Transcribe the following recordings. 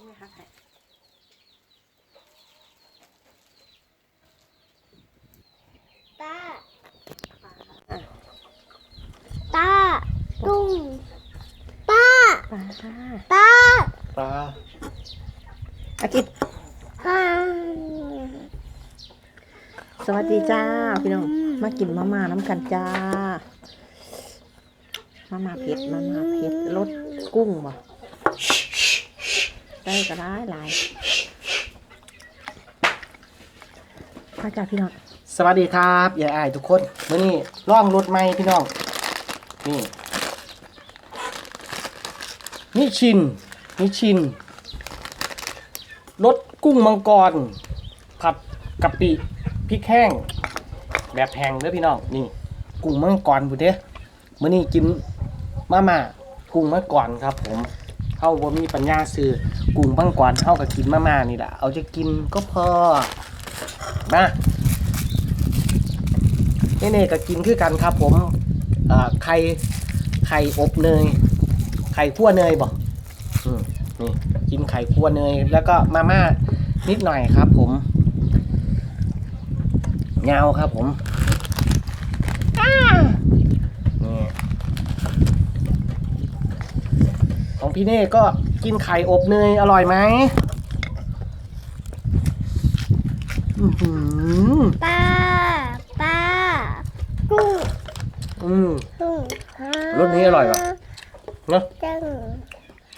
ต้องไม่หักให้ตาอะตาตุ้งตาปลาตาปลาอากิตฮ่าสวัสดีจ้าพี่น้องมากินมาม่าน้ำกันจ้ามาม่าเผ็ดมาม่าเผ็ดรสกุ้งบ่ ได้ก็ได้หลายมาจ้าพี่น้องสวัสดีครับยายอายทุกคนมื่อนี้ล่องรถไม่พี่น้องนี่นิชินนิชินรสกุ้งมังกร ผัดกะปิพริกแห้ง แบบแห้งเด้อพี่น้องนี่ กุ้งมังกรบุเด้มื่อนี้กินมาม่ากุ้งมังกรครับผม เข้าว่มีปัญญาซื้อกุ้งมังกรเข้ากับกินมาม่านี่แหละเอาจะกินก็พอมาเน่ก็กินคือกันครับผมไข่ไข่อบเนยไข่คั่วเนยบอกนี่กินไข่คั่วเนย แล้วก็มาม่านิดหน่อยครับผมเงาครับผมอ้านี่ ของพี่เน่ก็กินไข่อบเนยอร่อยไหมอื้อหือปลาปลากุ้งอืม กุ้งรสนี้อร่อยว่ะเนอะจัง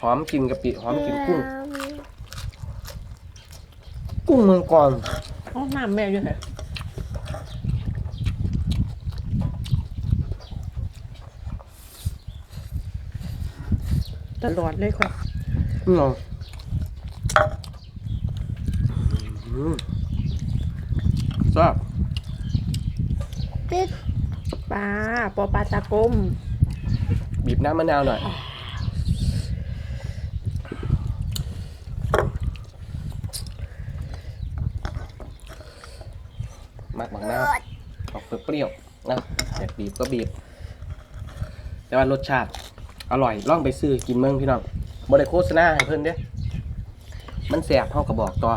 หอมกลินกะปิหอมกลินกุ้ง กุ้งเมืองก่อนอ๋อน้ำแม่อยู่ไหน ตลอดเลยค่ะอืมอืมทราบปิดปลาปอปลาตากลมบีบน้ำมะนาวหน่อยมากบางน้ำออกเปรี้ยวๆนะอยากบีบก็บีบ แต่ว่ารสชาติ อร่อยล่องไปซื้อกินเมืองพี่น้องบริโฆษณาให้เพิ่นเด้มันแสบเท่ากับบอกต่อ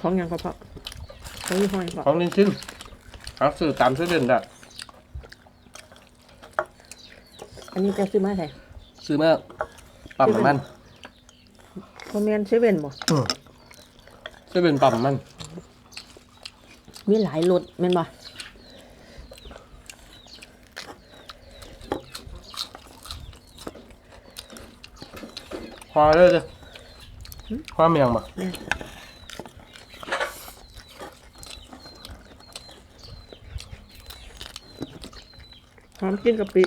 ของหยังก็พอของยี่ห้อยพอของนินชิ้นเอาซื้อตามซื้อเด่นได้อันนี้จะซื้อมาไหนซื้อมาปั๊มน้ำมันคอมเมนเซเว่นบ่ซื้อเป็นปั๊มน้ำมัน มีหลายรสแม่นบ่พอเลยจ้ะพอเมียงบ่แม่หอมกินกะปิ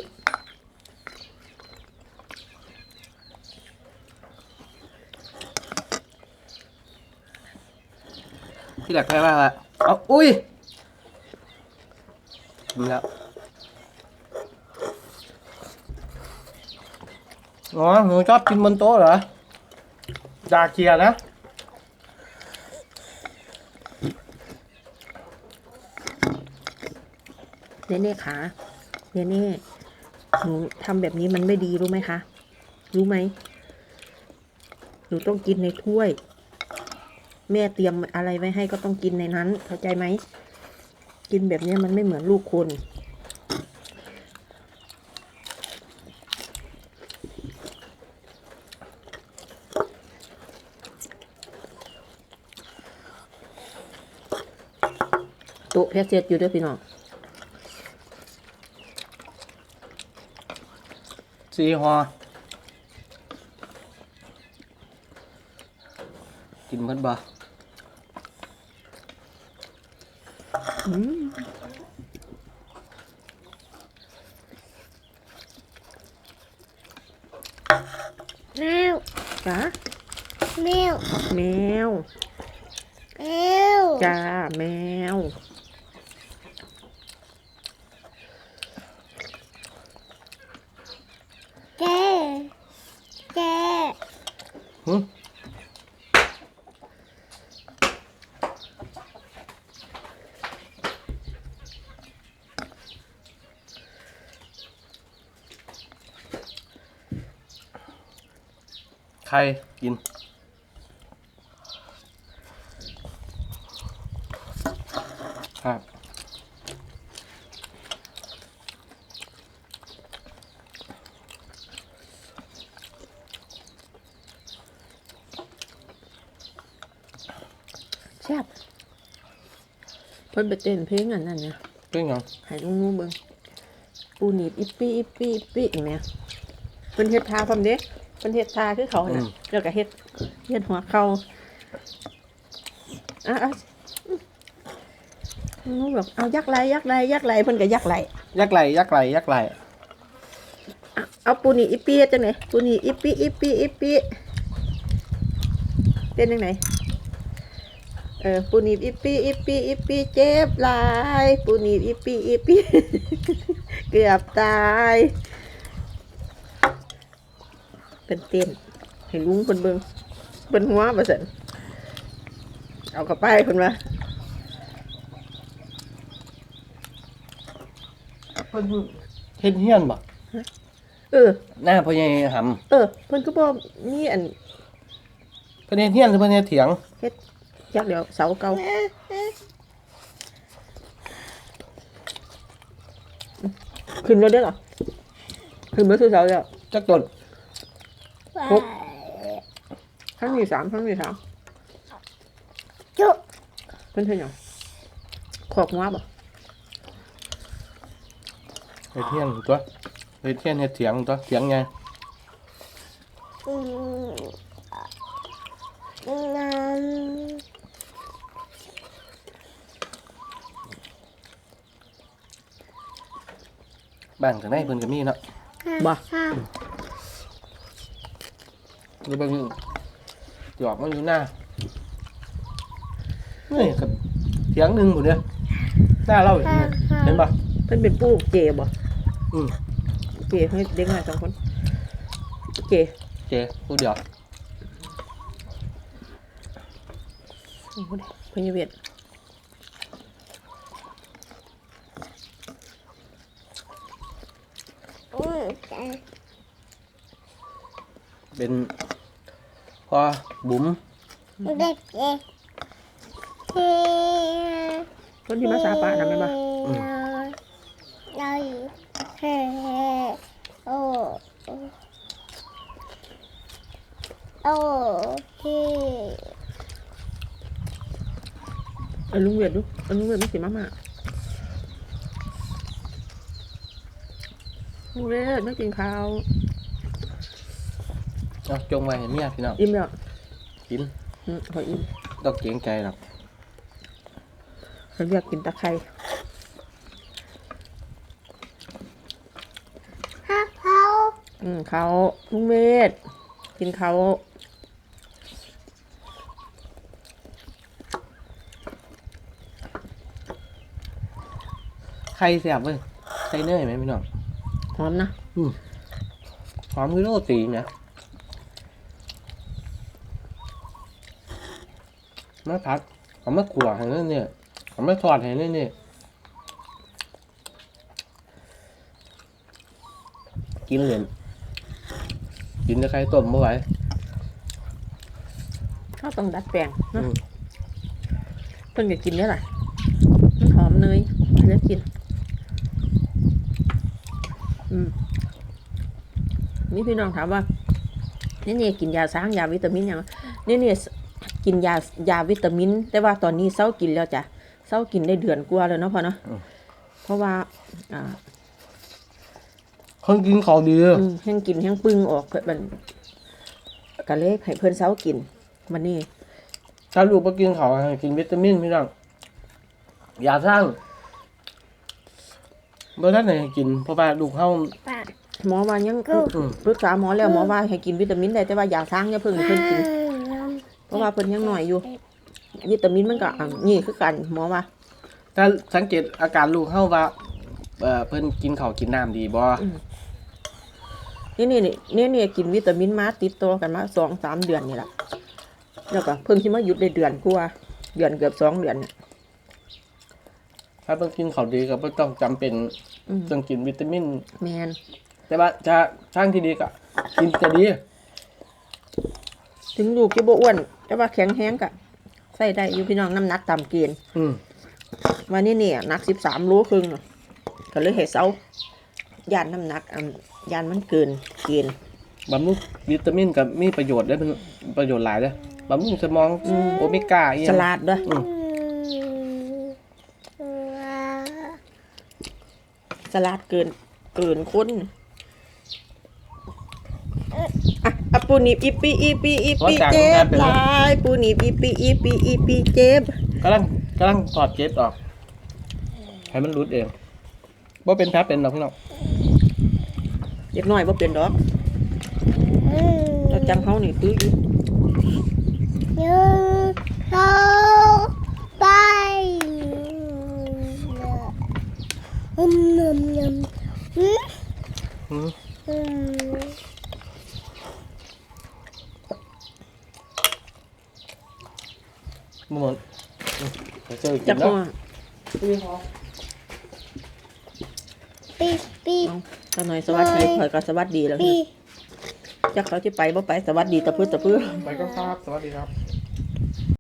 ที่หลักแค่ว่าละ เอาอุ้ยกินแล้วอ๋อหนูชอบกินบนโต๊ะเหรอดาเกียร์นะเนเน่ขาเนเน่หนูทำแบบนี้มันไม่ดีรู้ไหมคะ รู้ไหมหนูต้องกินในถ้วย แม่เตรียมอะไรไว้ให้ก็ต้องกินในนั้น เข้าใจไหม กินแบบนี้มันไม่เหมือนลูกคนโต๊ะแพเสียดอยู่ด้วยพี่น้องซีฮอกินเพิ่นบ่ อืมแมวจ้าแมว แมว แมว จ้า แมว แกแก หึ ไข่กินครับแซ่บเพิ่นไปเต้นเพลงอันนั้นเนี่ยเป็นหยังให้ลุงงูเบิ่งปูหนีบอิปปี้อิปปี้อิปปี้อีกแหม่เพิ่นเฮ็ดทาพร้อมเด้ เพิ่นเฮ็ดทาคือเขาน่ะแล้วก็เฮ็ดเฮ็ดหัวเข่าอะอะลุงงูบอกเอายักไหลยักไหลยักไหลเพิ่นก็ยักไหลยักษ์ไหลยักษ์ไหลยักษ์ไหลอะเอาปูหนีบอิปปี้เฮ็ดจังได๋ปูหนีบอิปปี้อิปปี้อิปปี้เต้นจังไดเออปูหนีบอิปปี้อิปปี้อิปปี้เจ็บหลาย ปูหนีบอิปปี้อิปปี้เกือบตาย เป็นเต้นเห็นลุงคนเบิงเป็นหัวมาสันเอากระไปเพิ่นมาเพิ่นเฮ็ดเฮียนบ่เออ หน้าพ่อใหญ่หำเออเพิ่นก็บอกนี่อันเพิ่นเฮ็ดเฮียนหรือเพิ่นเฮ็ดเถียงยักเดี๋ยวเสาเก่าขึ้นรถได้หรอขึ้นมาสู่เสาแล้วจักต้น หกครั้งที่สามครั้งที่สามจุ๊บเพิ่นเฮ็ดหยังขอกหัวบ่เฮ็ดเฮียนตัวเฮ็ดเฮียนเฮ็ดเถียงตัวเถียงไงอืมน้ำบ้านข้างในเพิ่นก็มีเนาะบ่ ข้าวหรือเบิ่งหยอกมันอยู่หน้านี่กับเถียงหนึงพุ่นเด้อหน้าเราอยู่นี่เห็นบ่เพิ่นเป็นปู่เจบ่อืมเจให้เด็กน้อยสองคน เจ เจผู้เดียวโอ้โหเพิ่นอยู่เวียดอืมเป็น พ่อบุ๋มเด็กเด็กเฮ้คนที่มาสาปาทำไมบ่เราเฮ้โอ้โอ้เฮ้เอาลุงเวียดดูเอาลุงเวียดไม่สิมาม่าลุงเวียดไม่กินข้าว เอาจงไว้ให้เมียพี่น้องอิ่มแล้วกินอืมขออิ่มต้องเกรงใจหรอกเขาเรียกกินตะไคร้ข้าวเขาอืมเขาลุงเวทกินเขาไข่แซ่บเว้ยใส่เนยไหมพี่น้อง หอมนะ หอมคือโรตีนะ มาผัดเอามาขั่วให้นั่นเนี่ยเอามาทอดให้นั่นเนี่ยกินเหรียญกินจะใครต้มเมื่อไหร่เขาต้องดัดแปลงเนาะอืมเพิ่นก็กินได้หลายมันหอมเนยแล้วกิน อืมนี่พี่น้องถามว่านี่เนี่ยกินยาสร้างยาวิตามินอย่างนี่เนี่ย กินยายาวิตามิน แต่ว่าตอนนี้เศร้ากินแล้วจ้ะเศร้ากินได้เดือนกว่าแล้วเนาะพ่อเนาะเพราะว่าอ่าคนกินเขาวดีอืมแห้งกินแห้งปึ้งออกเพื่อนก็เลยให้เพื่อนเศร้ากินมันนี่ถ้าลูกไปกินเขาวให้กินวิตามินพี่น้องอย่าสร้างเมื่อท่านไหนให้กินเพราะว่าลูกเข้าปากหมอว่ายังอืมปรึกษาหมอแล้วหมอว่าให้กินวิตามินได้แต่ว่าอยาสร้างอย่าเพิ่งให้เพิ่นกิน เพราะว่าเพิ่นยังหน่อยอยู่ วิตามินมันก็อะนี่คือกันหมอว่าถ้าสังเกตอาการลูกเข้าว่าเอ่อเพิ่นกินข้าวกินน้ำดีบ่นี่นี่นี่นี่กินวิตามินมาติดตัวกันมาสองสามเดือนนี่แหละแล้วก็เพิ่งที่มาหยุดได้เดือนกว่าเดือนเกือบสองเดือนเนี่ยถ้าเพิ่นกินข้าวดีก็บ่ต้องจำเป็นอืมต้องกินวิตามิน แมนแต่ว่าจะทางที่ดีก็กินก็ดี ถึงลูกจะบ่อ้วน แต่ว่าแข็งแห้งกะใส่ได้อยู่พี่น้องน้ำหนักต่ำเกณฑ์อืมวันนี้เนี่ยหนักสิบสามโลครึ่งน่ะก็เลยเห็ดเซายานน้ำหนักอันยานมันเกินเกณฑ์บำรุงวิตามินกับมีประโยชน์ได้เป็นประโยชน์หลายเลยบำรุงสมองโอเมก้าอีหสยังลัดด้วยอืมสลัดเกินเกินคน อะอะปูหนีบอีปีอีปีอีปีเจ็บหลายปูหนีบอีปีอีปีอีปีเจ็บกำลังกำลังถอดเกล็ดออกให้มันรุดเองว่าเป็นแผลเป็นหรอกพี่น้องเด็กน้อยว่าเป็นดอกเราจังเขานี่คืออยู่ยืนเข้าไปอืมยำยำอืมอืม มบ่เหมือนอืมไปเจอกิจันกแล้เขาวอะปีปีเอาตาหน่อยสวัสดีข่อยก็สวัสดีแล้วปี จักเขาจะไปบ่ไปสวัสดีตะพื้ตะพื้ไปก็ครับ สวัสดีครับ